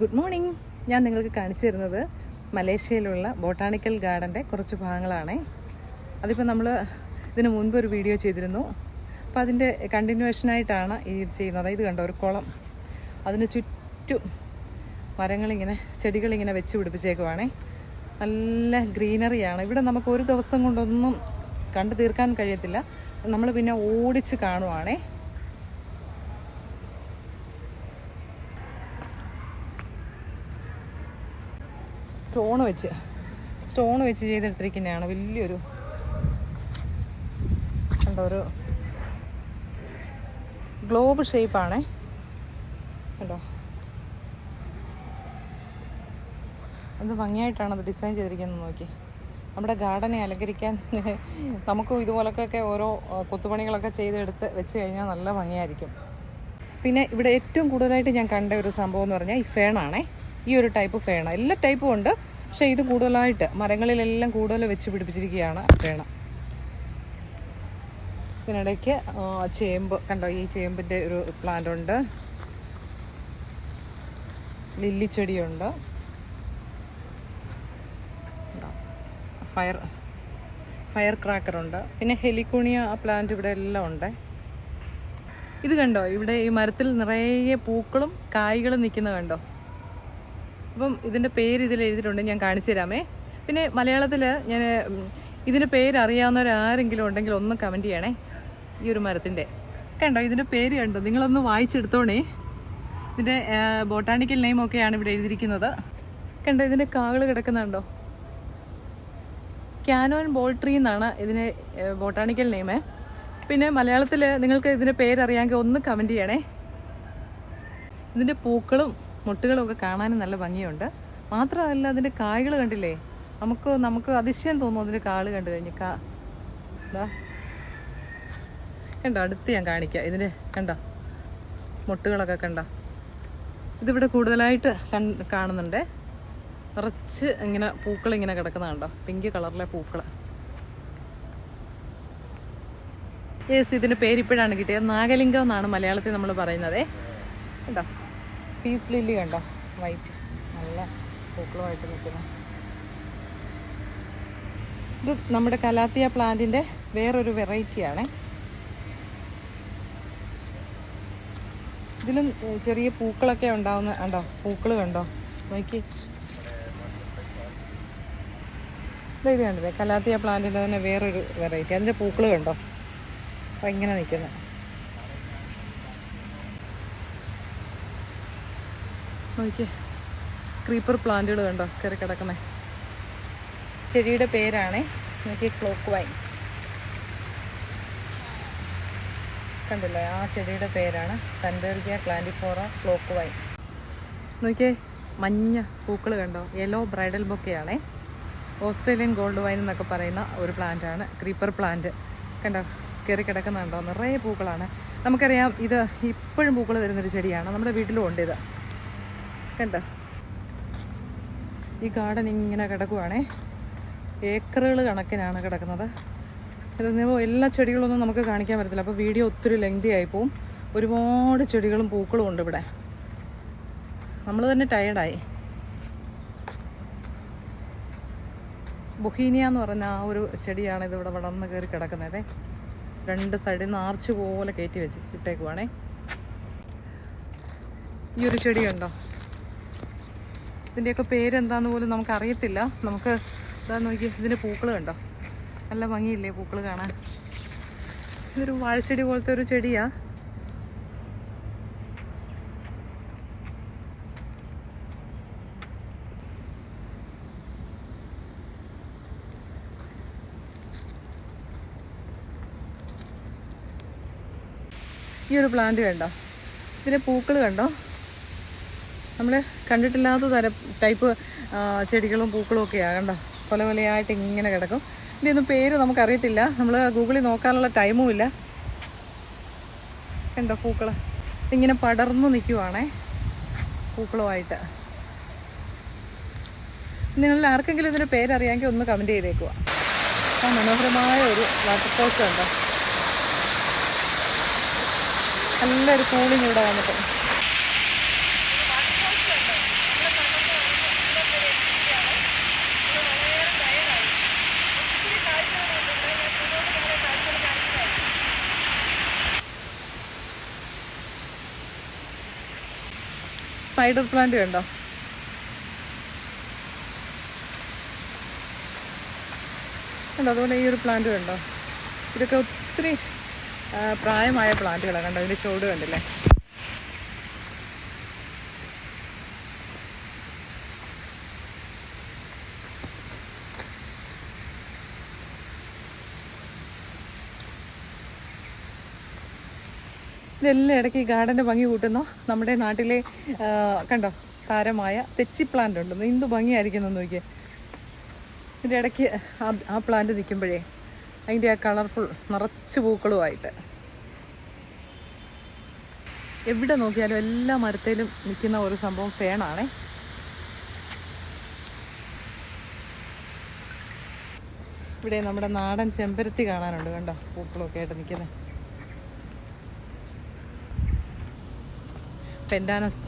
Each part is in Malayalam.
ഗുഡ് മോർണിംഗ് ഞാൻ നിങ്ങൾക്ക് കാണിച്ചു തരുന്നത് മലേഷ്യയിലുള്ള ബോട്ടാണിക്കൽ ഗാർഡന്റെ കുറച്ച് ഭാഗങ്ങളാണേ. അതിപ്പോൾ നമ്മൾ ഇതിന് മുൻപ് ഒരു വീഡിയോ ചെയ്തിരുന്നു. അപ്പോൾ അതിന്റെ കണ്ടിന്യൂവേഷനായിട്ടാണ് ഇത് ചെയ്യുന്നത്. ഇത് കണ്ടോ ഒരു കുളം. അതിന് ചുറ്റും മരങ്ങളിങ്ങനെ ചെടികളിങ്ങനെ വെച്ച് പിടിപ്പിച്ചേക്കുവാണേ. നല്ല ഗ്രീനറിയാണ്. ഇവിടെ നമുക്ക് ഒരു ദിവസം കൊണ്ടൊന്നും കണ്ടു തീർക്കാൻ കഴിയത്തില്ല. നമ്മൾ പിന്നെ ഓടിച്ച് കാണുവാണേ. സ്റ്റോൺ വെച്ച്. സ്റ്റോൺ വെച്ച് ചെയ്തെടുത്തിരിക്കുന്നതാണ്. വലിയൊരു കണ്ടോ ഒരു ഗ്ലോബ് ഷേപ്പാണേ കണ്ടോ? എന്ത് ഭംഗിയായിട്ടാണ് അത് ഡിസൈൻ ചെയ്തിരിക്കുന്നത് നോക്കി. നമ്മുടെ ഗാർഡനെ അലങ്കരിക്കാൻ നമുക്കും ഇതുപോലൊക്കെ ഓരോ കൊത്തുപണികളൊക്കെ ചെയ്തെടുത്ത് വെച്ച് കഴിഞ്ഞാൽ നല്ല ഭംഗിയായിരിക്കും. പിന്നെ ഇവിടെ ഏറ്റവും കൂടുതലായിട്ട് ഞാൻ കണ്ട ഒരു സംഭവം എന്ന് പറഞ്ഞാൽ ഈ ഫേണാണേ ഈ ഒരു ടൈപ്പ് ഫേണ എല്ലാ ടൈപ്പും ഉണ്ട്. പക്ഷേ ഇത് കൂടുതലായിട്ട് മരങ്ങളിലെല്ലാം കൂടുതൽ വെച്ച് പിടിപ്പിച്ചിരിക്കുകയാണ് ഫേണ ഇതിനിടയ്ക്ക് ചേമ്പ്. കണ്ടോ ഈ ചേമ്പിന്റെ ഒരു പ്ലാന്റ് ഉണ്ട്. ലില്ലിച്ചെടിയുണ്ട് ഫയർ ഫയർ ക്രാക്കറുണ്ട് പിന്നെ ഹെലിക്കോണിയ പ്ലാന്റ് ഇവിടെ എല്ലാം ഉണ്ട്. ഇത് കണ്ടോ ഇവിടെ ഈ മരത്തിൽ നിറയെ പൂക്കളും കായ്കളും നിൽക്കുന്നത് കണ്ടോ? അപ്പം ഇതിന്റെ പേര് ഇതിൽ എഴുതിയിട്ടുണ്ട് ഞാൻ കാണിച്ചു തരാമേ. പിന്നെ മലയാളത്തിൽ ഞാൻ ഇതിന്റെ പേര് അറിയാവുന്നവരാരെങ്കിലും ഉണ്ടെങ്കിൽ ഒന്ന് കമന്റ് ചെയ്യണേ. ഈ ഒരു മരത്തിന്റെ. കണ്ടോ ഇതിന്റെ പേര് കണ്ടോ? നിങ്ങളൊന്ന് വായിച്ചെടുത്തോണേ. ഇതിന്റെ ബോട്ടാണിക്കൽ നെയിം ഇവിടെ എഴുതിയിരിക്കുന്നത്. കണ്ടോ ഇതിന്റെ കാകൾ കിടക്കുന്നുണ്ടോ? ക്യാനോൻ ബോൾട്രി എന്നാണ് ഇതിന് ബോട്ടാണിക്കൽ നെയിമേ. പിന്നെ മലയാളത്തിൽ നിങ്ങൾക്ക് ഇതിന്റെ പേരറിയാമെങ്കിൽ ഒന്ന് കമന്റ് ചെയ്യണേ. ഇതിന്റെ പൂക്കളും മുട്ടുകളും ഒക്കെ കാണാനും നല്ല ഭംഗിയുണ്ട്. മാത്രമല്ല അതിന്റെ കായകൾ കണ്ടില്ലേ? നമുക്ക് നമുക്ക് അതിശയം തോന്നും അതിന്റെ കാൾ കണ്ടു കഴിഞ്ഞ്. കാ എന്താ കണ്ടോ അടുത്ത് ഞാൻ കാണിക്കാം. ഇതിന്റെ കണ്ടോ? മുട്ടുകളൊക്കെ കണ്ടോ? ഇതിവിടെ കൂടുതലായിട്ട് കാണുന്നുണ്ട്. നിറച്ച് ഇങ്ങനെ പൂക്കൾ ഇങ്ങനെ കിടക്കുന്ന കണ്ടോ? പിങ്ക് കളറിലെ പൂക്കൾ യേസ് ഇതിന്റെ പേരിപ്പോഴാണ് കിട്ടിയത്. നാഗലിംഗം എന്നാണ് മലയാളത്തിൽ നമ്മൾ പറയുന്നത്. കണ്ടോ? പീസ് ലില്ലി കണ്ടോ? വൈറ്റ് നല്ല പൂക്കളുമായിട്ട് നിൽക്കുന്നു. ഇത് നമ്മുടെ കലാത്തിയ പ്ലാന്റിന്റെ വേറൊരു വെറൈറ്റിയാണ് ഇതിലും ചെറിയ പൂക്കളൊക്കെ ഉണ്ടാവുന്ന കണ്ടോ? പൂക്കൾ കണ്ടോ? നോക്കി. ഇത് കണ്ടില്ലേ? കലാത്തിയ പ്ലാന്റിന്റെ തന്നെ വേറൊരു വെറൈറ്റി അതിന്റെ പൂക്കൾ കണ്ടോ? അപ്പം ഇങ്ങനെ നിൽക്കുന്നത് നോക്കിയേ. ക്രീപ്പർ പ്ലാന്റുകൾ കണ്ടോ? കയറി കിടക്കുന്നേ. ചെടിയുടെ പേരാണേ. നോക്കിയേ ക്ലോക്ക് വൈൻ കണ്ടില്ലേ? ആ ചെടിയുടെ പേരാണ് തൻബേർഗിയ ക്ലാൻഡിഫോറ ക്ലോക്ക് വൈൻ നോക്കിയേ മഞ്ഞ പൂക്കൾ കണ്ടോ? യെല്ലോ ബ്രൈഡൽ ബൊക്കെയാണേ ഓസ്ട്രേലിയൻ ഗോൾഡ് വൈൻ എന്നൊക്കെ പറയുന്ന ഒരു പ്ലാന്റാണ് ക്രീപ്പർ പ്ലാന്റ് കണ്ടോ? കയറി കിടക്കുന്നുണ്ടോ? നിറയെ പൂക്കളാണ്. നമുക്കറിയാം ഇത് ഇപ്പോഴും പൂക്കൾ തരുന്നൊരു ചെടിയാണ്. നമ്മുടെ വീട്ടിലും ഉണ്ട് ഇത്. കണ്ടോ? ഈ ഗാർഡൻ ഇങ്ങനെ കിടക്കുവാണേ. ഏക്കറുകൾ കണക്കിനാണ് കിടക്കുന്നത്. ഇതെന്നോ എല്ലാ ചെടികളൊന്നും നമുക്ക് കാണിക്കാൻ പറ്റത്തില്ല. അപ്പോൾ വീഡിയോ ഒത്തിരി ലെങ്തി ആയി ഒരുപാട് ചെടികളും പൂക്കളും ഉണ്ട് ഇവിടെ. നമ്മൾ തന്നെ ടയേർഡായി ബൊഹീനിയ എന്ന് പറഞ്ഞ ആ ഒരു ചെടിയാണ് ഇതിവിടെ വളർന്ന് കയറി കിടക്കുന്നത്. രണ്ട് സൈഡിൽ നിന്ന് ആർച്ച് പോലെ കയറ്റി വെച്ച് ഇട്ടേക്കുവാണേ. ഈ ഒരു ചെടിയുണ്ടോ ഇതിന്റെയൊക്കെ പേരെന്താന്ന് പോലും നമുക്ക് അറിയത്തില്ല നമുക്ക് ഇതാ നോക്കി ഇതിന്റെ പൂക്കൾ കണ്ടോ? നല്ല ഭംഗിയില്ലേ പൂക്കൾ കാണാൻ? ഇതൊരു വാഴച്ചെടി പോലത്തെ ഒരു ചെടിയാ. ഈ ഒരു പ്ലാന്റ് കണ്ടോ? ഇതിന്റെ പൂക്കൾ കണ്ടോ? നമ്മൾ കണ്ടിട്ടില്ലാത്ത തര ടൈപ്പ് ചെടികളും പൂക്കളും ഒക്കെയാണ് കണ്ടോ? പല പലയായിട്ട് ഇങ്ങനെ കിടക്കും. ഇതിന്റെ ഒന്നും പേര് നമുക്കറിയത്തില്ല. നമ്മൾ ഗൂഗിളിൽ നോക്കാനുള്ള ടൈമും ഇല്ല. കണ്ടോ പൂക്കൾ ഇങ്ങനെ പടർന്നു നിൽക്കുവാണേ പൂക്കളുമായിട്ട്. നിങ്ങളിൽ ആർക്കെങ്കിലും ഇതിന്റെ പേരറിയാമെങ്കിൽ ഒന്ന് കമന്റ് ചെയ്തേക്കുക ആ മനോഹരമായ ഒരു വാട്ടർഫോൾസ് ഉണ്ടോ നല്ലൊരു കൂളിങ് ഇവിടെ വന്നിട്ട് സ്പൈഡർ പ്ലാന്റ് കണ്ടോ കണ്ടോ അതുപോലെ ഈ ഒരു പ്ലാന്റ് കണ്ടോ ഇതൊക്കെ ഒത്തിരി പ്രായമായ പ്ലാന്റുകളാണ് കണ്ടോ ഇതിന്റെ ചുവട് കണ്ടില്ലേ? ഇതെല്ലാം ഇടയ്ക്ക് ഈ ഗാർഡന്റെ ഭംഗി കൂട്ടുന്നു. നമ്മുടെ നാട്ടിലെ കണ്ടോ താരമായ തെച്ചി പ്ലാന്റ് ഉണ്ടെന്ന് എന്ത് ഭംഗിയായിരിക്കുന്നു നോക്കിയേ. ഇതിന്റെ ഇടയ്ക്ക് ആ പ്ലാന്റ് നിൽക്കുമ്പോഴേ അതിന്റെ ആ കളർഫുൾ നിറച്ച് പൂക്കളുമായിട്ട്. എവിടെ നോക്കിയാലും എല്ലാ മരത്തേലും നിൽക്കുന്ന ഒരു സംഭവം ഫേണാണേ ഇവിടെ നമ്മുടെ നാടൻ ചെമ്പരത്തി കാണാനുണ്ട്. കണ്ടോ പൂക്കളൊക്കെ ആയിട്ട് നിൽക്കുന്നത് പെൻഡാനസ്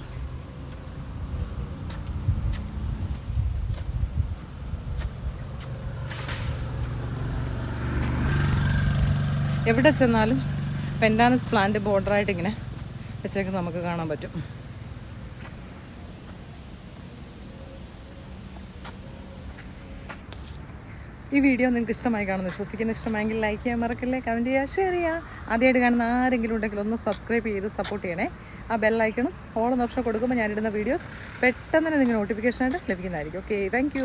എവിടെ ചെന്നാലും പെൻഡാനസ് പ്ലാന്റ് ബോർഡറായിട്ട് ഇങ്ങനെ വെച്ചേക്ക് നമുക്ക് കാണാൻ പറ്റും. ഈ വീഡിയോ നിങ്ങൾക്ക് ഇഷ്ടമായി കാണുന്നു വിശ്വസിക്കുന്ന ഇഷ്ടമായെങ്കിൽ ലൈക്ക് ചെയ്യാൻ മറക്കല്ലേ കമന്റ് ചെയ്യുക ഷെയർ ചെയ്യുക ആദ്യമായിട്ട് കാണുന്ന ആരെങ്കിലും ഉണ്ടെങ്കിൽ ഒന്ന് സബ്സ്ക്രൈബ് ചെയ്ത് സപ്പോർട്ട് ചെയ്യണേ. ആ ബെല്ലൈക്കണം ഓൾ വർഷം കൊടുക്കുമ്പോൾ ഞാനിടുന്ന വീഡിയോസ് പെട്ടെന്ന് തന്നെ നിങ്ങൾ നോട്ടിഫിക്കേഷനായിട്ട് ലഭിക്കുന്നതായിരിക്കും. Okay thank